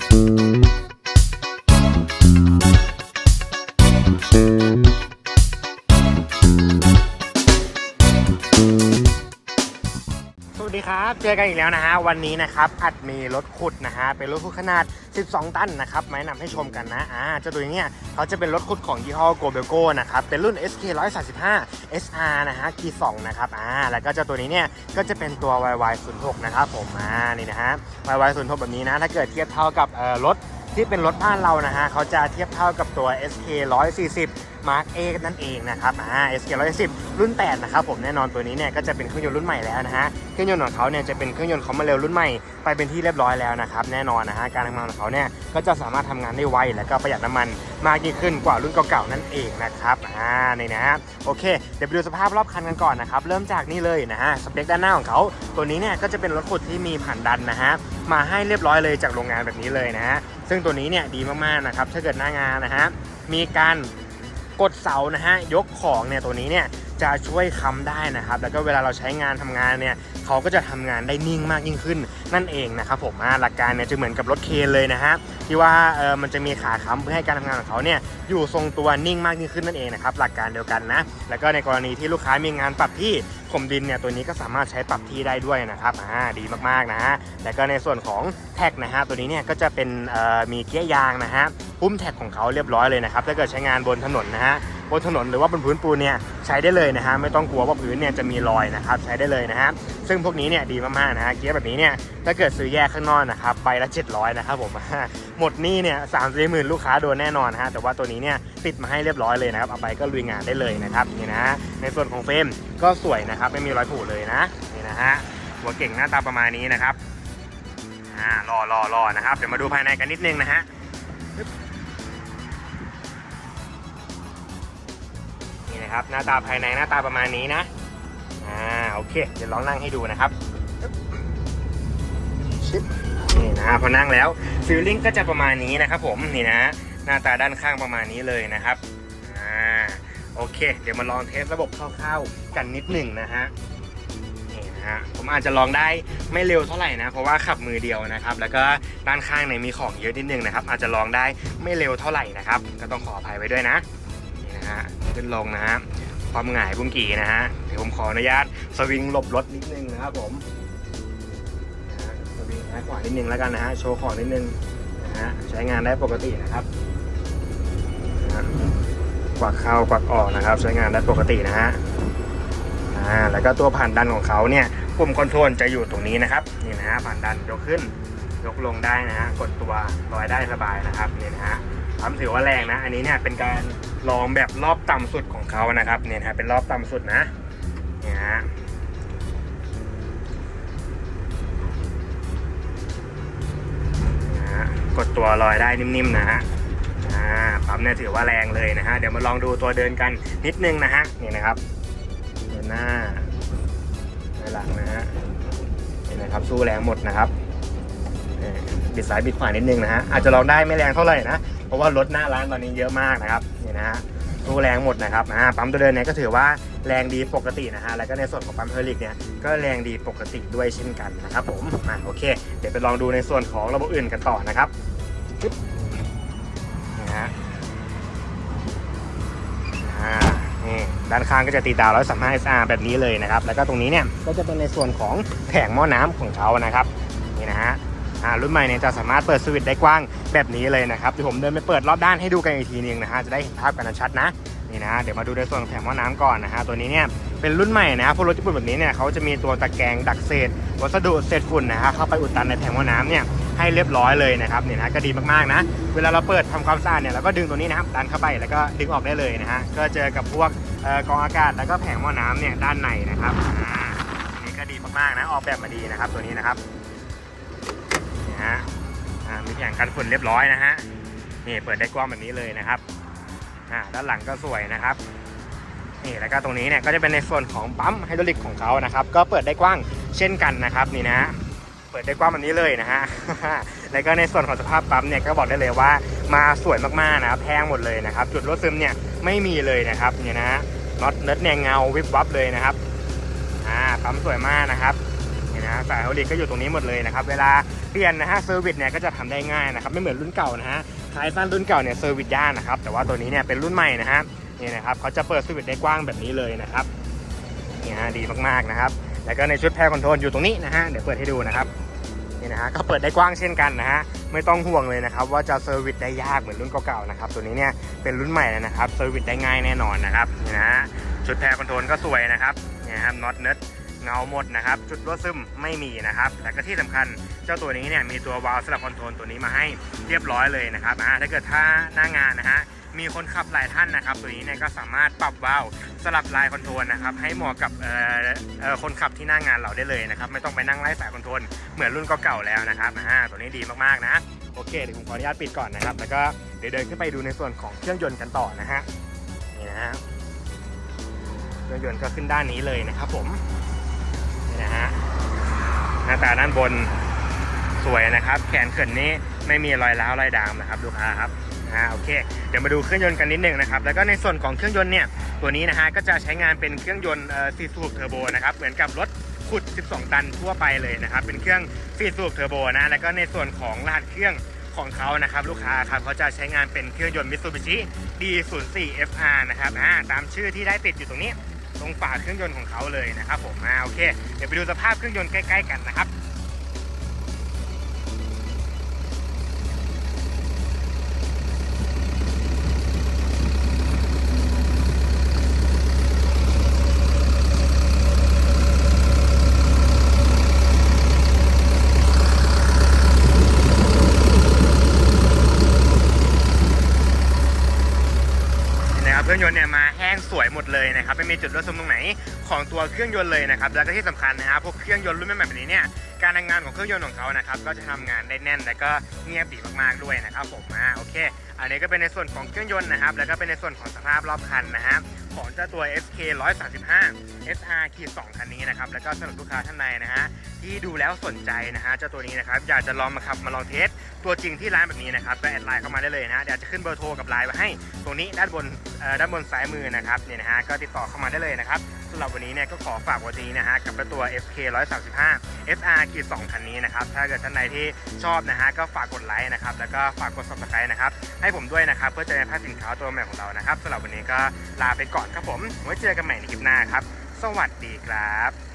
ส เจอกันอีกแล้วนะฮะวันนี้นะครับอัดมีรถขุดนะฮะเป็นรถขุดขนาด 12 ตันนะครับมาแนะนำให้ชมกันนะอ่าเจ้าตัวนี้เนี่ยเขาจะเป็นรถขุดของยี่ห้อ g o b e l g o นะครับเป็นรุ่น SK 135 SR นะฮะ G 2นะครับอ่าแล้วก็เจ้าตัวนี้เนี่ยก็จะเป็นตัว YY 0 6นะครับผมอ่านี่นะฮะ YY 0 6แบบนี้นะถ้าเกิดเทียบเท่ากับเอ่อรถที่เป็นรถบ้านเรานะฮะเขาจะเทียบเท่ากับตัว SK 140 Mark A นั่นเองนะครับอ่า SK 110 รุ่น 8 นะครับผมแน่นอนตัวนี้เนี่ยก็จะเป็นเครื่องยนต์รุ่นใหม่แล้วนะฮะ เครื่องยนต์ของเขาเนี่ยจะเป็นเครื่องยนต์คอมมาเรลรุ่นใหม่ไปเป็นที่เรียบร้อยแล้วนะครับแน่นอนนะฮะการทำงานของเขาเนี่ยก็จะสามารถทำงานได้ไวและก็ประหยัดน้ำมันมากยิ่งขึ้นกว่ารุ่นเก่าๆนั่นเองนะครับอ่านี่นะฮะโอเคเดี๋ยวไปดูสภาพรอบคันกันก่อนนะครับเริ่มจากนี่เลยนะฮะสเปคด้านหน้าของเขาตัวนี้เนี่ยก็จะเป็นรถขุดที่มีผ่านดันนะฮะมาให้เรียบร้อยเลยจากโรงงานแบบนี้เลยนะฮะซึ่งตัวนี้เนี่ยดีมากๆนะครับถ้าเกิดหน้างานนะฮะมีการกดเสานะฮะยกของเนี่ยตัวนี้เนี่ย จะช่วยค้ำได้นะครับ แล้วก็เวลาเราใช้งานทำงานเนี่ยเขาก็จะทำงานได้นิ่งมากยิ่งขึ้น นั่นเองนะครับผมหลักการเนี่ยจะเหมือนกับรถเคนเลยนะฮะที่ว่าเออมันจะมีขาค้ำเพื่อให้การทำงานของเขาเนี่ยอยู่ทรงตัวนิ่งมากยิ่งขึ้นนั่นเองนะครับหลักการเดียวกันนะ แล้วก็ในกรณีที่ลูกค้ามีงานปรับที่ถมดินเนี่ยตัวนี้ก็สามารถใช้ปรับที่ได้ด้วยนะครับอ่าดีมากๆนะฮะแล้วก็ในส่วนของแท็กนะฮะตัวนี้เนี่ยก็จะเป็นมีเกียร์ยางนะฮะพุ่มแท็กของเขาเรียบร้อยเลยนะครับถ้าเกิดใช้งานบนถนนนะฮะ บนถนนหรือว่าบนพื้นปูนเนี่ยใช้ได้เลยนะฮะไม่ต้องกลัวว่าพื้นเนี่ยจะมีรอยนะครับใช้ได้เลยนะฮะซึ่งพวกนี้เนี่ยดีมากๆนะฮะเกียร์แบบนี้เนี่ยถ้าเกิดซื้อแยกข้างนอกนะครับใบละ 700นะครับผมหมดหนี่เนี่ยสามสี่หมื่นลูกค้าโดนแน่นอนฮะแต่ว่าตัวนี้เนี่ยติดมาให้เรียบร้อยเลยนะครับเอาไปก็ลุยงานได้เลยนะครับนี่นะในส่วนของเฟรมก็สวยนะครับไม่มีรอยผุเลยนะนี่นะฮะหัวเก่งหน้าตาประมาณนี้นะครับอ่ารอรอรอนะครับเดี๋ยวมาดูภายในกันนิดนึงนะฮะ นี่นะครับ หน้าตาภายในหน้าตาประมาณนี้นะ อ่าโอเค เดี๋ยวลองนั่งให้ดูนะครับชิปนี่นะพอนั่งแล้วฟิลลิ่งก็จะประมาณนี้นะครับผมนี่นะ หน้าตาด้านข้างประมาณนี้เลยนะครับอ่าโอเค เดี๋ยวมาลองเทสระบบคร่าวๆกันนิดหนึ่งนะฮะนี่นะฮะผมอาจจะลองได้ไม่เร็วเท่าไหร่นะ เพราะว่าขับมือเดียวนะครับ แล้วก็ด้านข้างเนี่ยมีของเยอะนิดนึงนะครับ อาจจะลองได้ไม่เร็วเท่าไหร่นะครับ ก็ต้องขออภัยไว้ด้วยนะนี่นะฮะ ขึ้นลงนะฮะความหงายบุ้งกี่นะฮะเดี๋ยวผมขออนุญาตสวิงหลบรถนิดนึงนะครับผมสวิงซ้ายขวานิดนึงแล้วกันนะฮะโชว์ของนิดนึงนะฮะใช้งานได้ปกตินะครับกวักเข้ากวักออกนะครับ ใช้งานได้ปกตินะฮะอ่าแล้วก็ตัวผ่านดันของเขาเนี่ยปุ่มคอนโทรลจะอยู่ตรงนี้นะครับนี่นะฮะผ่านดันยกขึ้นยกลงได้นะฮะกดตัวลอยได้สบายนะครับนี่นะฮะ ทำถือว่าแรงนะ อันนี้เนี่ยเป็นการลองแบบรอบต่ำสุดของเขานะครับ เนี่ยนะฮะเป็นรอบต่ำสุดนะ เนี่ยฮะกดตัวลอยได้นิ่มๆนะฮะปั๊มเนี่ยถือว่าแรงเลยนะฮะ เดี๋ยวมาลองดูตัวเดินกันนิดนึงนะฮะ นี่นะครับเดินหน้าเดินหลังนะฮะนี่นะครับสู้แรงหมดนะครับบิดซ้ายบิดขวานิดนึงนะฮะ อาจจะลองได้ไม่แรงเท่าไหร่นะ ราะว่ารถหน้าร้านตอนนี้เยอะมากนะครับนี่นะฮะตู้แรงหมดนะครับอ่าปั๊มตัวเดินเนี่ยก็ถือว่าแรงดีปกตินะฮะแล้วก็ในส่วนของปั๊มเฮอริกเนี่ยก็แรงดีปกติด้วยเช่นกันนะครับผมอ่าโอเค เดี๋ยวไปลองดูในส่วนของระบบอื่นกันต่อนะครับนี่ฮะอ่านี่ด้านข้างก็จะตีดาวแล้วสามารถ SR แบบนี้เลยนะครับ แล้วก็ตรงนี้เนี่ยก็จะเป็นในส่วนของแผงหม้อน้ำของเขานะครับนี่นะฮะ อ่ารุ่นใหม่เนี่ยจะสามารถเปิดสวิตช์ได้กว้างแบบนี้เลยนะครับเดี๋ยวผมเดินไปเปิดรอบด้านให้ดูกันอีกทีนึงนะฮะจะได้เห็นภาพกันชัดนะนี่นะเดี๋ยวมาดูในส่วนของแผงหม้อน้ำก่อนนะฮะตัวนี้เนี่ยเป็นรุ่นใหม่นะพวกรถญี่ปุ่นแบบนี้เนี่ยเขาจะมีตัวตะแกรงดักเศษ วัสดุเศษฝุ่นนะฮะเข้าไปอุดตันในแผงหม้อน้ำเนี่ยให้เรียบร้อยเลยนะครับนี่นะก็ดีมากๆนะ เวลาเราเปิดทำความสะอาดเนี่ยเราก็ดึงตัวนี้นะครับดันเข้าไปแล้วก็ดึงออกได้เลยนะฮะก็เจอกับพวกกองอากาศแล้วก็แผงหม้อน้ำเนี่ยด้านในนะครับอ่านี่ก็ดีมากๆนะออกแบบมาดีนะครับตัวนี้นะครับ ฮะมีอย่างกันฝุ่นเรียบร้อยนะฮะนี่เปิดได้กว้างแบบนี้เลยนะครับด้านหลังก็สวยนะครับนี่แล้วก็ตรงนี้เนี่ยก็จะเป็นในส่วนของปั๊มไฮดรอลิกของเขานะครับ ก็เปิดได้กว้างเช่นกันนะครับนี่นะเปิดได้กว้างแบบนี้เลยนะฮะแล้วก็ในส่วนของสภาพปั๊มเนี่ยก็บอกได้เลยว่ามาสวยมากๆนะครับแพงหมดเลยนะครับ จุดรั่วซึมเนี่ยไม่มีเลยนะครับนี่นะฮะน็อตเนิร์ดเนี่ยเงาวิบวับเลยนะครับอ่าปั๊มสวยมากนะครับนี่นะสายไฮดรอลิกก็อยู่ตรงนี้หมดเลยนะครับ เวลา เปลี่ยนนะฮะเซอร์วิสเนี่ยก็จะทำได้ง่ายนะครับ ไม่เหมือนรุ่นเก่านะฮะท้ายสั้นรุ่นเก่าเนี่ยเซอร์วิสยากนะครับ แต่ว่าตัวนี้เนี่ยเป็นรุ่นใหม่นะฮะนี่นะครับเขาจะเปิดสวิตช์ได้กว้างแบบนี้เลยนะครับนี่ฮะดีมากๆนะครับ แล้วก็ในชุดแพรคอนโทรลอยู่ตรงนี้นะฮะเดี๋ยวเปิดให้ดูนะครับนี่นะฮะก็เปิดได้กว้างเช่นกันนะฮะไม่ต้องห่วงเลยนะครับว่าจะเซอร์วิสได้ยากเหมือนรุ่นเก่าๆนะครับตัวนี้เนี่ยเป็นรุ่นใหม่แล้วนะครับเซอร์วิสได้ง่ายแน่นอนนะครับนี่นะฮะชุดแพรคอนโทรลก็สวยนะครับนี่นะครับน็อตเนิร์ด เงาหมดนะครับ จุดรั่วซึมไม่มีนะครับ แล้วก็ที่สำคัญเจ้าตัวนี้เนี่ยมีตัววาล์วสลับคอนโทรลตัวนี้มาให้เรียบร้อยเลยนะครับอ่าถ้าเกิดถ้าหน้างานนะฮะมีคนขับหลายท่านนะครับ ตัวนี้เนี่ยก็สามารถปรับวาล์วสลับลายคอนโทรลนะครับให้เหมาะกับคนขับที่หน้างานเราได้เลยนะครับไม่ต้องไปนั่งไล่สายคอนโทรลเหมือนรุ่นเก่าๆแล้วนะครับอ่าตัวนี้ดีมากๆนะโอเคเดี๋ยวผมขออนุญาตปิดก่อนนะครับแล้วก็เดี๋ยวเดินขึ้นไปดูในส่วนของเครื่องยนต์กันต่อนะฮะนี่นะฮะเครื่องยนต์ก็ขึ้นด้านนี้เลยนะครับผม นะฮะหน้าตาด้านบนสวยนะครับ แขนเขินนี้ไม่มีรอยร้าวรอยด่ามนะครับลูกค้าครับอ่าโอเค เดี๋ยวมาดูเครื่องยนต์กันนิดหนึ่งนะครับ แล้วก็ในส่วนของเครื่องยนต์เนี่ย ตัวนี้นะฮะก็จะใช้งานเป็นเครื่องยนต์ซีซูบเทอร์โบนะครับ เหมือนกับรถขุด 12 ตันทั่วไปเลยนะครับ เป็นเครื่องซีซูบเทอร์โบนะ แล้วก็ในส่วนของรหัสเครื่องของเขานะครับลูกค้าครับเขาจะใช้งานเป็นเครื่องยนต์ Mitsubishi D04 FR นะครับอ่าตามชื่อที่ได้ติดอยู่ตรงนี้ ตรงฝาเครื่องยนต์ของเขาเลยนะครับผมอ่าโอเค เดี๋ยวไปดูสภาพเครื่องยนต์ใกล้ ๆ กันนะครับนะครับเครื่องยนต์เนี่ยมา งสวยหมดเลยนะครับไม่มีจุดรั่วซึมตรงไหนของตัวเครื่องยนต์เลยนะครับแล้วก็ที่สำคัญนะครับพวกเครื่องยนต์รุ่นใหม่แบบนี้เนี่ยการทำงานของเครื่องยนต์ของเขานะครับก็จะทำงานได้แน่นและก็เงียบดีมากๆด้วยนะครับผมอ่าโอเค อันนี้ก็เป็นในส่วนของเครื่องยนต์นะครับแล้วก็เป็นในส่วนของสภาพรอบคันนะครับ ของเจ้าตัว SK 135 SR ขีด2คันนี้นะครับ แล้วก็สำหรับลูกค้าท่านใดนะฮะที่ดูแล้วสนใจนะฮะเจ้าตัวนี้นะครับอยากจะลองมาขับมาลองเทสตัวจริงที่ร้านแบบนี้นะครับก็แอดไลน์เข้ามาได้เลยนะเดี๋ยวจะขึ้นเบอร์โทรกับไลน์ไว้ให้ ตรงนี้ด้านบนด้านบนซ้ายมือนะครับเนี่ยนะฮะก็ติดต่อเข้ามาได้เลยนะครับ สำหรับวันนี้เนี่ยก็ขอฝากไวันนี้นะฮะกับตัว FK 135 SR กีด2คันนี้นะครับถ้าเกิดท่านใดที่ชอบนะฮะก็ฝากกดไลค์นะครับแล้วก็ฝากกด subscribe นะครับให้ผมด้วยนะครับเพื่อจะได้พลาดสินค้าตัวใหม่ของเรานะครับสำหรับวันนี้ก็ลาไปก่อนครับผมไว้เจอกันใหม่ในคลิปหน้าครับ สวัสดีครับ